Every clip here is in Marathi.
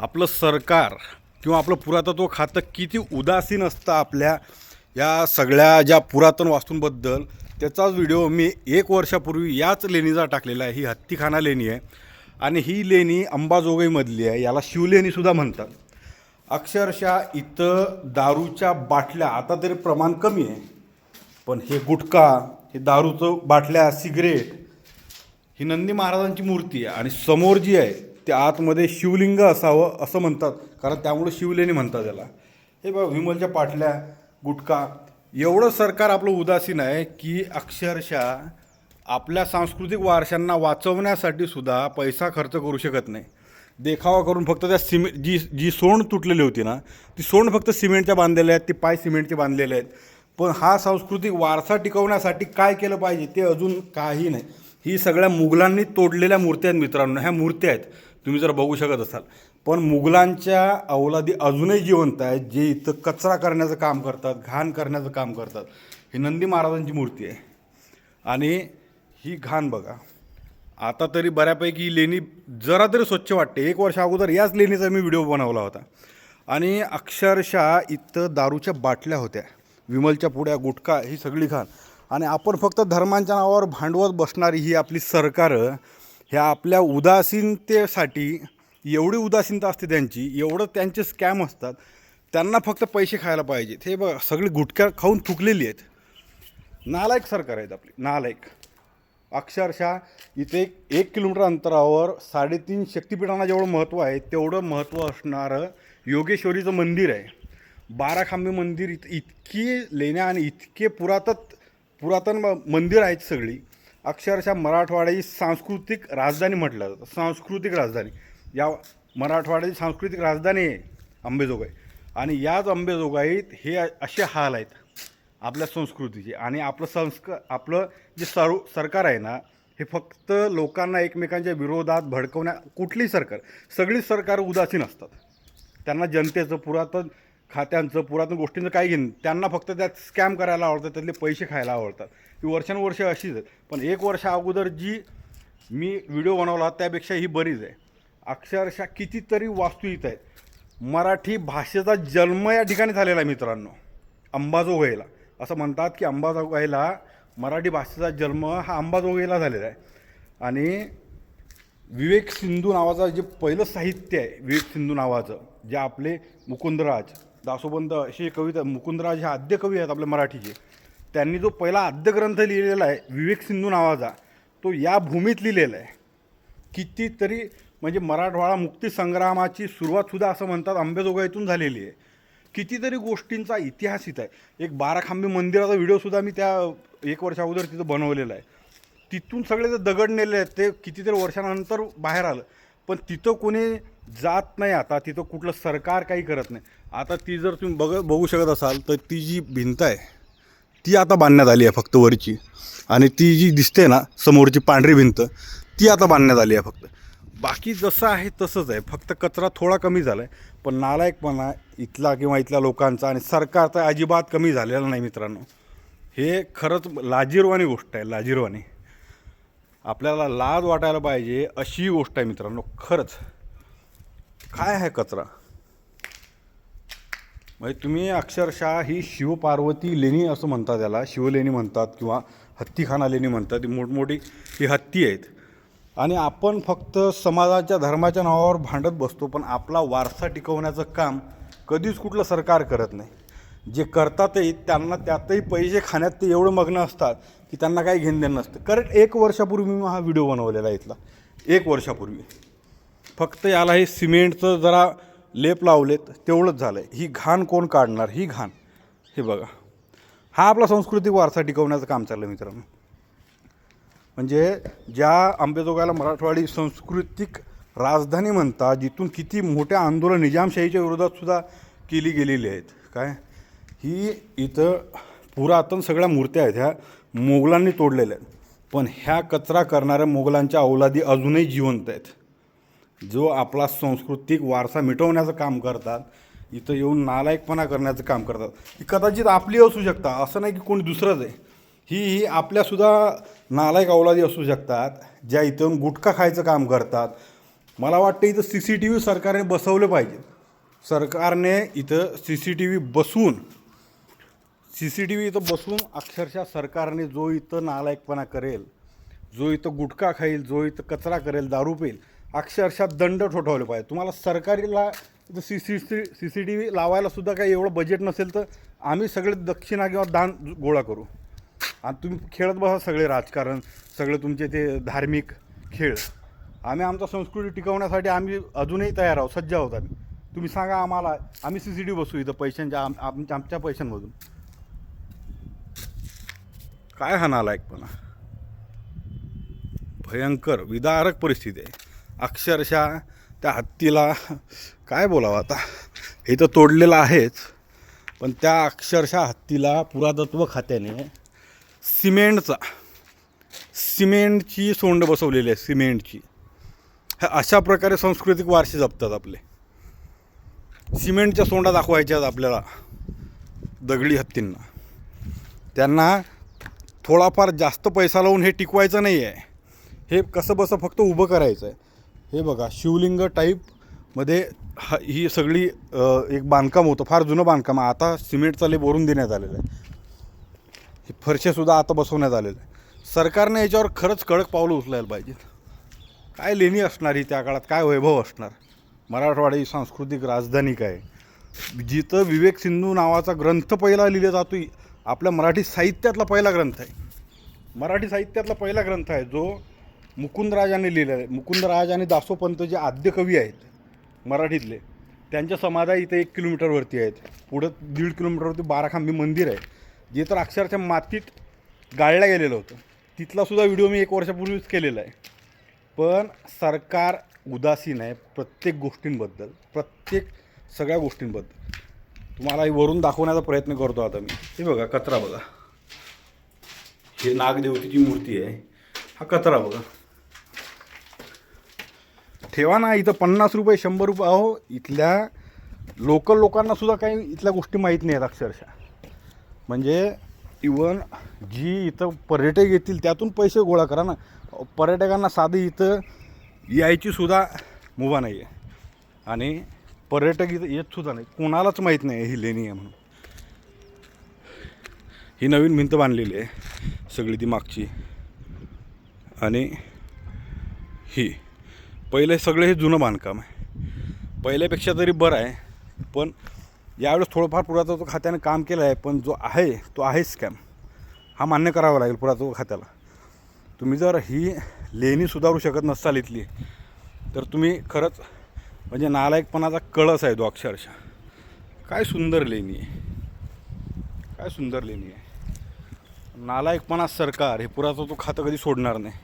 आपलं सरकार किंवा आपलं पुरातत्व खातं किती उदासीन असतं आपल्या या सगळ्या ज्या पुरातन वास्तूंबद्दल त्याचाच व्हिडिओ मी एक वर्षापूर्वी याच लेणीचा टाकलेला आहे. ही हत्तीखाना लेणी आहे आणि ही लेणी अंबाजोगाईमधली आहे. याला शिवलेणीसुद्धा म्हणतात. अक्षरशः इथं दारूच्या बाटल्या आता तरी प्रमाण कमी आहे पण हे गुटखा हे दारूचं बाटल्या सिगरेट ही नंदी महाराजांची मूर्ती आहे आणि समोर जी आहे त्या आतमध्ये शिवलिंग असावं असं म्हणतात. कारण त्यामुळे शिवलेणी म्हणतात त्याला हे बघा विमलच्या पाटल्या गुटखा एवढं सरकार आपलं उदासीन आहे की अक्षरशः आपल्या सांस्कृतिक वारशांना वाचवण्यासाठी सुद्धा पैसा खर्च करू शकत नाही. देखावा करून फक्त त्या सिमेंट जी जी सोंड तुटलेली होती ना ती सोंड फक्त सिमेंटच्या बांधलेल्या आहेत ती पाय सिमेंटचे बांधलेले आहेत. पण हा सांस्कृतिक वारसा टिकवण्यासाठी काय केलं पाहिजे ते अजून काही नाही. ही सगळ्या मुघलांनी तोडलेल्या मूर्त्या आहेत मित्रांनो ह्या मूर्त्या आहेत. तुम्ही जर बघू शकत असाल. पण मुघलांच्या अवलादी अजूनही जिवंत आहेत जे इथं कचरा करण्याचं काम करतात घाण करण्याचं काम करतात. ही नंदी महाराजांची मूर्ती आहे. आणि ही घाण बघा. आता तरी बऱ्यापैकी ही लेणी जरा तरी स्वच्छ वाटते. एक वर्ष अगोदर याच लेणीचा मी व्हिडिओ बनवला होता. आणि अक्षरशः इथं दारूच्या बाटल्या होत्या. विमलच्या पुड्या गुटखा ही सगळी घाण. आणि आपण फक्त धर्मांच्या नावावर भांडवत बसणारी ही आपली सरकारं ह्या आपल्या उदासीनतेसाठी एवढी उदासीनता असते त्यांची एवढं त्यांचे स्कॅम असतात त्यांना फक्त पैसे खायला पाहिजेत. हे बघा सगळी गुटख्या खाऊन थुकलेली आहेत. नालायक सरकार आहेत आपली नालायक. अक्षरशः इथे एक एक किलोमीटर अंतरावर साडेतीन शक्तिपीठांना जेवढं महत्त्व आहे तेवढं महत्त्व असणारं योगेश्वरीचं मंदिर आहे. बारा खांबे मंदिर इत इतकी लेण्या आणि इतके पुरातत पुरातन म- मंदिर आहेत सगळी. अक्षरशः मराठवाड्याची सांस्कृतिक राजधानी म्हटलं. जातं सांस्कृतिक राजधानी. या मराठवाड्याची सांस्कृतिक राजधानी आहे अंबेजोगाई. आणि याच अंबेजोगाईत हे असे हाल आहेत आपल्या संस्कृतीचे. आणि आपलं संस्क आपलं जे सर सरकार आहे ना हे फक्त लोकांना एकमेकांच्या विरोधात भडकवण्या कुठलीही सरकार सगळीच सरकार उदासीन असतात. त्यांना जनतेचं पुरातन खात्यांचं पुरातन गोष्टींचं काही घेणं त्यांना फक्त त्यात स्कॅम करायला आवडतं त्यातले पैसे खायला आवडतात. ती वर्षानुवर्ष अशीच आहे. पण एक वर्ष अगोदर जी मी व्हिडिओ बनवला होता त्यापेक्षा ही बरीच आहे. अक्षरशः कितीतरी वास्तू इथं आहेत. मराठी भाषेचा जन्म या ठिकाणी झालेला आहे मित्रांनो. अंबाजोगाईला. असं म्हणतात की अंबाजोगाईला मराठी भाषेचा जन्म हा अंबाजोगाईला झालेला आहे. आणि विवेक सिंधू नावाचं जे पहिलं साहित्य आहे विवेक सिंधू नावाचं जे आपले मुकुंदराज दासोबंद अशी कविता मुकुंदराज हे आद्यकवी आहेत आपल्या मराठीचे. त्यांनी जो पहिला आद्यग्रंथ लिहिलेला आहे विवेक सिंधू नावाचा तो या भूमीत लिहिलेला आहे. कितीतरी म्हणजे मराठवाडा मुक्तीसंग्रामाची सुरुवातसुद्धा असं म्हणतात आंबेजोगाईतून झालेली आहे. कितीतरी गोष्टींचा इतिहास इथं आहे. एक बाराखांबे मंदिराचा व्हिडिओसुद्धा मी त्या एक वर्षा अगोदर तिथं बनवलेला आहे. तिथून सगळे जे दगड नेले आहेत ते कितीतरी वर्षानंतर बाहेर आलं. पण तिथं कोणी जात नाही आता तिथं कुठलं सरकार काही करत नाही. आता ती जर तुम्ही बघ बघू शकत असाल तर ती जी भिंत आहे ती आता बांधण्यात आली आहे फक्त वरची. आणि ती जी दिसते ना समोरची पांढरी भिंत ती आता बांधण्यात आली आहे फक्त. बाकी जसं आहे तसंच आहे. फक्त कचरा थोडा कमी झाला आहे पण नालायकपणा इथला किंवा इथल्या लोकांचा आणि सरकारचा अजिबात कमी झालेला नाही मित्रांनो. हे खरंच लाजीरवाणी गोष्ट आहे लाजीरवाणी. आपल्याला लाज वाटायला पाहिजे अशी गोष्ट आहे मित्रांनो खरंच. काय आहे कचरा? म्हणजे तुम्ही अक्षरशः ही शिवपार्वती लेणी असं म्हणतात त्याला शिवलेणी म्हणतात किंवा हत्तीखाना लेणी म्हणतात. ती मोठमोठी ही हत्ती आहेत. आणि आपण फक्त समाजाच्या धर्माच्या नावावर भांडत बसतो पण आपला वारसा टिकवण्याचं काम कधीच कुठलं सरकार करत नाही. जे करतातही त्यांना त्यातही पैसे खाण्यात ते एवढं मग्न असतात की त्यांना काही घेणं देणं नसतं. कारण एक वर्षापूर्वी मी हा व्हिडिओ बनवलेला आहे इथला. एक वर्षापूर्वी. फक्त याला हे सिमेंटचं जरा लेप लावलेत तेवढंच झालं आहे ही घाण कोण काढणार? ही घाण. हे बघा. हा आपला सांस्कृतिक वारसा टिकवण्याचं काम चाललं आहे मित्रांनो. म्हणजे ज्या अंबेजोगाईला मराठवाडी सांस्कृतिक राजधानी म्हणतात जिथून किती मोठे आंदोलन निजामशाहीच्या विरोधात सुद्धा केली गेलेली आहेत. काय? ही इथं पुरातन सगळ्या मूर्त्या आहेत. ह्या मोगलांनी तोडलेल्या आहेत. पण ह्या कचरा करणाऱ्या मोगलांच्या अवलादी अजूनही जिवंत आहेत. जो आपला सांस्कृतिक वारसा मिटवण्याचं काम करतात इथं येऊन नालायकपणा करण्याचं काम करतात. ती कदाचित आपली असू शकता असं नाही की कोणी दुसरंच आहे. ही ही आपल्यासुद्धा नालायक अवलादी असू शकतात ज्या इथून गुटखा खायचं काम करतात. मला वाटतं इथं सी सी टी व्ही सरकारने बसवलं पाहिजे. सरकारने इथं सी सी टी व्ही बसवून सी सी टी व्ही इथं बसून अक्षरशः सरकारने जो इथं नालायकपणा करेल जो इथं गुटखा खाईल जो इथं कचरा करेल दारू पेल अक्षरशः दंड ठोठावले पाहिजे. तुम्हाला सरकारीला C C C C C T V लावायलासुद्धा काही एवढं बजेट नसेल तर आम्ही सगळे दक्षिणा किंवा दान गोळा करू. आणि तुम्ही खेळत बसा सगळे राजकारण सगळे तुमचे ते धार्मिक खेळ. आम्ही आमचा संस्कृती टिकवण्यासाठी आम्ही अजूनही तयार आहोत सज्ज आहोत आम्ही. तुम्ही सांगा आम्हाला आम्ही सी सी टी बसू इथं पैशांच्या आम आम- आमच्या पैशांमधून. काय हा नालायकपणा भयंकर विदारक परिस्थिती आहे. अक्षरशः त्या हत्तीला काय बोलावं आता? हे तर तोडलेलं आहेच पण त्या अक्षरशः हत्तीला पुरातत्व खात्याने सिमेंटचा सिमेंटची सोंड बसवलेली आहे सिमेंटची. ह्या अशा प्रकारे सांस्कृतिक वारसे जपतात आपले. सिमेंटच्या सोंडा दाखवायच्यात आपल्याला दगडी हत्तींना. त्यांना थोडाफार जास्त पैसा लावून हे टिकवायचं नाही आहे हे कसं बसं फक्त उभं करायचं आहे हे बघा शिवलिंग टाईपमध्ये हा ही सगळी एक बांधकाम होतं फार जुनं बांधकाम. आता सिमेंटचा लेप वरून देण्यात आलेलं आहे. हे फरशेसुद्धा आता बसवण्यात आलेलं आहे. सरकारने याच्यावर खरंच कडक पावलं उचलायला पाहिजेत. काय लेणी असणार ही त्या काळात? काय वैभव असणार? मराठवाडा ही सांस्कृतिक राजधानी काय? जिथं विवेक सिंधू नावाचा ग्रंथ पहिला लिहिला जातो आपल्या मराठी साहित्यातला पहिला ग्रंथ आहे. मराठी साहित्यातला पहिला ग्रंथ आहे जो मुकुंदराजाने लिहिलेलं आहे मुकुंदराज आणि दासोपंत जे आद्य कवी आहेत मराठीतले त्यांच्या समाधा इथं एक किलोमीटरवरती आहेत. पुढं दीड किलोमीटरवरती बाराखांबी मंदिर आहे. जे तर अक्षरशः मातीत गाळलं गेलेलं होतं. तिथलासुद्धा व्हिडिओ मी एक वर्षापूर्वीच केलेला आहे. पण सरकार उदासीन आहे प्रत्येक गोष्टींबद्दल प्रत्येक सगळ्या गोष्टींबद्दल. तुम्हाला हे वरून दाखवण्याचा प्रयत्न करतो आता मी. हे बघा कचरा बघा. हे नागदेवतेची मूर्ती आहे. हा कचरा बघा. ठेवा ना इथं पन्नास रुपये शंभर रुपये. अहो इथल्या लोकल लोकांना सुद्धा काही इथल्या गोष्टी माहीत नाही आहेत अक्षरशः. म्हणजे इवन जी इथं पर्यटक येतील त्यातून पैसे गोळा करा ना. पर्यटकांना साधी इथं यायची सुद्धा मुभा नाही आहे आणि पर्यटक इथं येत सुद्धा नाही. कोणालाच माहीत नाही ही लेणी आहे म्हणून. ही नवीन भिंत बांधलेली आहे सगळी ती मागची. आणि ही. पहिले सगळे हे जुनं बांधकाम आहे. पहिल्यापेक्षा तरी बरं आहे पण यावेळेस थोडंफार पुरातत्व खात्याने काम केलं आहे पण जो आहे तो आहे स्कॅम. हा मान्य करावा लागेल पुरातत्व खात्याला. तुम्ही जर ही लेणी सुधारू शकत नसाल इथली तर तुम्ही खरंच म्हणजे नालायकपणाचा कळस आहे तो अक्षरशः. काय सुंदर लेणी आहे. काय सुंदर लेणी आहे. नालायकपणा सरकार हे पुरातत्व खातं कधी सोडणार नाही.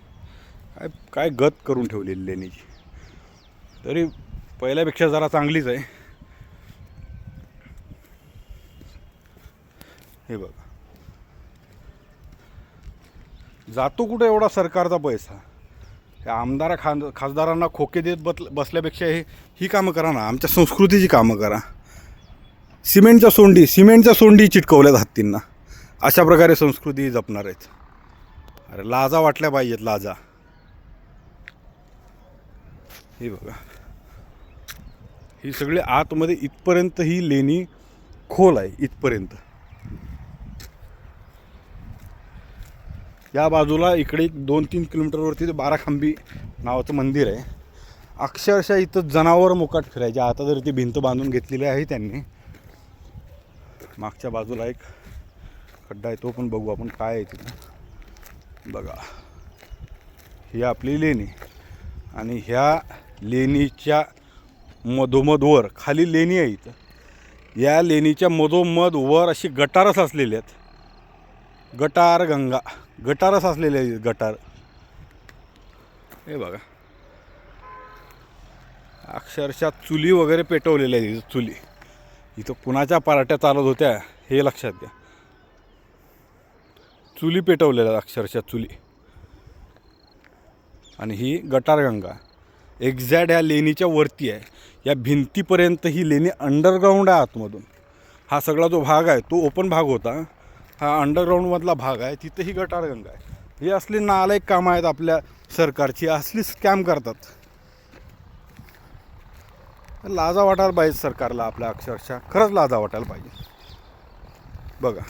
काय काय गत करून ठेवलेली लेणीची. तरी पहिल्यापेक्षा जरा चांगलीच आहे. हे बघा. जातो कुठे एवढा सरकारचा पैसा? त्या आमदारा खान खासदारांना खोके देत बत बसल्यापेक्षा हे ही कामं करा ना. आमच्या संस्कृतीची कामं करा. सिमेंटच्या सोंडी सिमेंटच्या सोंडी चिटकवल्यात हत्तींना. अशा प्रकारे संस्कृती जपणार आहेत. अरे लाजा वाटल्या पाहिजेत लाजा. हे बघा. ही सगळी आतमध्ये इथपर्यंत ही लेणी खोल आहे इथपर्यंत. या बाजूला इकडे एक दोन तीन किलोमीटरवरती ते बाराखांबी नावाचं मंदिर आहे. अक्षरशः इथं जनावर मोकाट फिरायचे. आता जर ती भिंत बांधून घेतलेली आहे त्यांनी. मागच्या बाजूला एक खड्डा आहे तो पण बघू आपण काय आहे तिथं. बघा. ही आपली लेणी. आणि ह्या लेणीच्या मधोमध वर खाली लेणी आहे इथं. या लेणीच्या मधोमध वर अशी गटारच असलेली आहेत. गटार गंगा गटारच असलेले आहेत गटार. हे बघा. अक्षरशः चुली वगैरे पेटवलेल्या आहेत इथं चुली. इथं कुणाच्या पार्ट्या चालत होत्या हे लक्षात घ्या. चुली पेटवलेल्या आहेत अक्षरशः चुली. आणि ही गटारगंगा एक्झॅक्ट ह्या लेणीच्या वरती आहे. या भिंतीपर्यंत ही लेणी अंडरग्राऊंड आहे आतमधून. हा सगळा जो भाग आहे तो ओपन भाग होता. हा अंडरग्राऊंडमधला भाग आहे तिथंही गटारगंगा आहे. हे असली नालायक कामं आहेत आपल्या सरकारची असली स्कॅम करतात. लाजा वाटायला पाहिजे सरकारला आपल्या अक्षरशः. खरंच लाजा वाटायला पाहिजे. बघा.